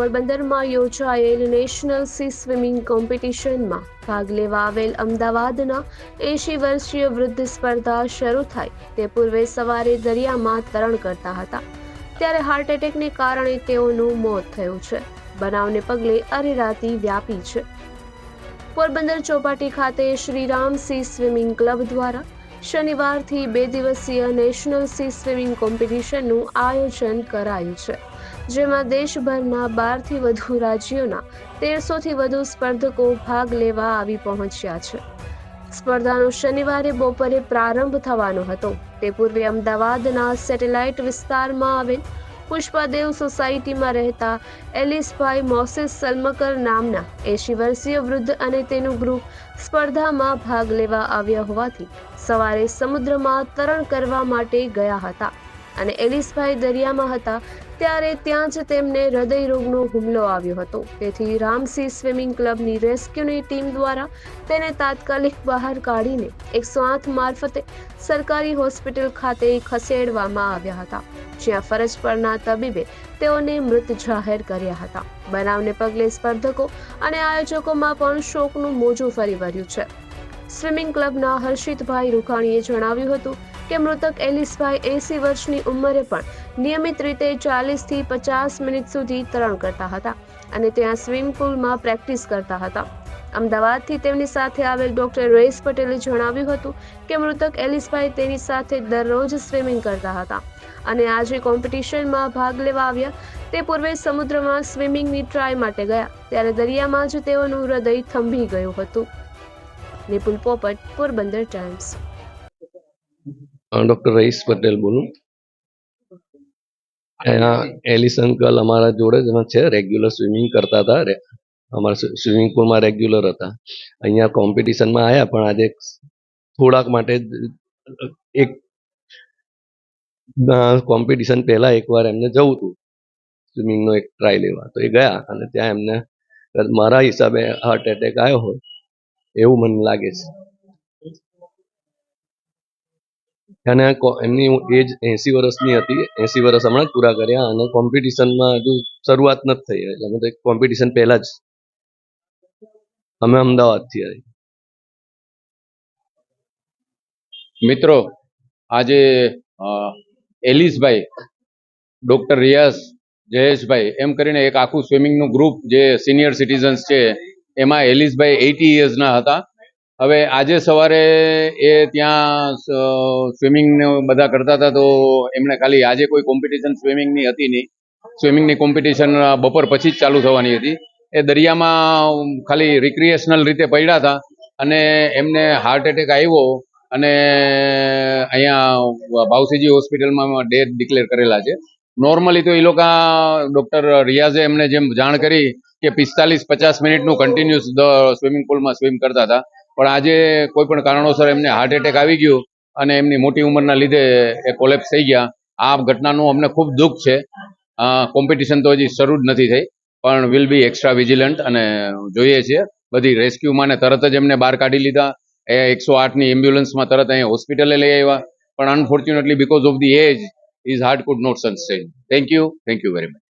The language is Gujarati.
પોરબંદરમાં યોજાયેલ નેશનલ સી સ્વિમિંગ કોમ્પિટિશનમાં ભાગ લેવા આવેલ અમદાવાદના એંશી વર્ષીય વૃદ્ધ સ્પર્ધા શરૂ થાય તે પૂર્વે સવારે દરિયામાં તરણ કરતા હતા. ત્યારે હાર્ટ એટેકને કારણે તેઓનું મોત થયું છે. બનાવને પગલે અરેરાતી વ્યાપી છે. પોરબંદર ચોપાટી ખાતે શ્રીરામ સી સ્વિમિંગ ક્લબ દ્વારા શનિવારથી બે દિવસીય નેશનલ સી સ્વિમિંગ કોમ્પિટિશનનું આયોજન કરાયું છે, જેમાં દેશભરના બારથી વધુ રાજ્યોના તેરસોથી વધુ સ્પર્ધકો ભાગ લેવા આવી પહોંચ્યા છે. સ્પર્ધાનો શનિવારે બપોરે પ્રારંભ થવાનો હતો. તે પૂર્વે અમદાવાદના સેટેલાઇટ વિસ્તારમાં આવેલ પુષ્પાદેવ સોસાયટીમાં રહેતા એલિસભાઈ મોસેસ સલમકર નામના એંશી વર્ષીય વૃદ્ધ અને તેનું ગ્રુપ સ્પર્ધામાં ભાગ લેવા આવ્યા હોવાથી સવારે સમુદ્રમાં તરણ કરવા માટે ગયા હતા. અને એલિસભાઈ દરિયામાં હતા ત્યારે ત્યાં જ તેમને હૃદયરોગનો હુમલો આવ્યો હતો. તેથી રામસી સ્વિમિંગ ક્લબની રેસ્ક્યુની ટીમ દ્વારા તેને તાત્કાલિક બહાર કાઢીને એકસો આઠ મારફતે સરકારી હોસ્પિટલ ખાતે ખસેડવામાં આવ્યા હતા. જ્યાં ફરજ પરના તબીબે તેઓને મૃત જાહેર કર્યા હતા. બનાવને પગલે સ્પર્ધકો અને આયોજકોમાં પણ શોકનું મોજું ફરી વળ્યું છે. સ્વિમિંગ ક્લબના હર્ષિતભાઈ રૂખાણીએ જણાવ્યું હતું કે મૃતક એલિસભાઈ એસી વર્ષની ઉંમરે પણ નિયમિત રીતે ચાલીસથી પચાસ મિનિટ સુધી તરણ કરતા હતા અને ત્યાં સ્વિમિંગ પુલમાં પ્રેક્ટિસ કરતા હતા. અમદાવાદથી તેમની સાથે આવેલ ડોક્ટર રેસ પટેલે જણાવ્યું હતું કે મૃતક એલિસભાઈ તેની સાથે દરરોજ સ્વિમિંગ કરતા હતા અને આજે કોમ્પિટિશનમાં ભાગ લેવા આવ્યા. તે પૂર્વે સમુદ્રમાં સ્વિમિંગની ટ્રાય માટે ગયા, ત્યારે દરિયામાં જ તેઓનું હૃદય થંભી ગયું હતું. નિપુલ પોપટ, પોરબંદર ટાઈમ્સ. ડૉક્ટર રઈસ પટેલ બોલું. અહીંયા એલિસ અંકલ અમારા જોડે જ છે, રેગ્યુલર સ્વિમિંગ કરતા હતા અમારા સ્વિમિંગ પુલમાં રેગ્યુલર હતા. અહીંયા કોમ્પિટિશનમાં આવ્યા પણ આજે થોડાક માટે એક કોમ્પિટિશન પહેલા એકવાર એમને જવું હતું, સ્વિમિંગનો એક ટ્રાય લેવા. તો એ ગયા, અને ત્યાં એમને, મારા હિસાબે હાર્ટ એટેક આવ્યો હોય, એવું મને લાગે છે. અને એમની એજ એસી વર્ષની હતી. એસી વર્ષ હમણાં જ પૂરા કર્યા અને કોમ્પિટિશનમાં હજુ શરૂઆત નથી થઈ અમે કોમ્પિટિશન પહેલા જ અમે અમદાવાદથી આવી. મિત્રો, આજે એલિસભાઈ, ડૉક્ટર રિયાઝ જયેશભાઈ, એમ કરીને એક આખું સ્વિમિંગનું ગ્રુપ જે સિનિયર સિટીઝન્સ છે, એમાં એલિસભાઈ એટી ઇયર્સના હતા. હવે આજે સવારે એ ત્યાં સ્વિમિંગ બધા કરતા હતા તો એમણે ખાલી આજે કોઈ કોમ્પિટિશન સ્વિમિંગની હતી નહીં. સ્વિમિંગની કોમ્પિટિશન બપોર પછી જ ચાલુ થવાની હતી. એ દરિયામાં ખાલી રિક્રિએશનલ રીતે પડ્યા હતા અને એમને હાર્ટ એટેક આવ્યો અને અહીંયા ભાવસીજી હોસ્પિટલમાં ડેથ ડિક્લેર કરેલા છે. નોર્મલી તો એ લોકો ડૉક્ટર રિયાઝે એમને જેમ જાણ કરી કે પિસ્તાલીસ પચાસ મિનિટનું કન્ટિન્યુઅસ સ્વિમિંગ પુલમાં સ્વિમ કરતા હતા. પણ આજે કોઈ પણ કારણોસર એમને હાર્ટ એટેક આવી ગયું અને એમની મોટી ઉંમરના લીધે એ કોલેપ્સ થઈ ગયા. આ ઘટનાનું અમને ખૂબ દુઃખ છે. કોમ્પિટિશન તો હજી શરૂ જ નથી થઈ, પણ વિલ બી એક્સ્ટ્રા વિજિલન્ટ અને જોઈએ છીએ બધી રેસ્ક્યુમાં ને તરત જ એમને બહાર કાઢી લીધા. એ એકસો આઠની એમ્બ્યુલન્સમાં તરત અહીંયા હોસ્પિટલે લઈ આવ્યા. પણ unfortunately because of the age is heart could not sustain thank you thank you very much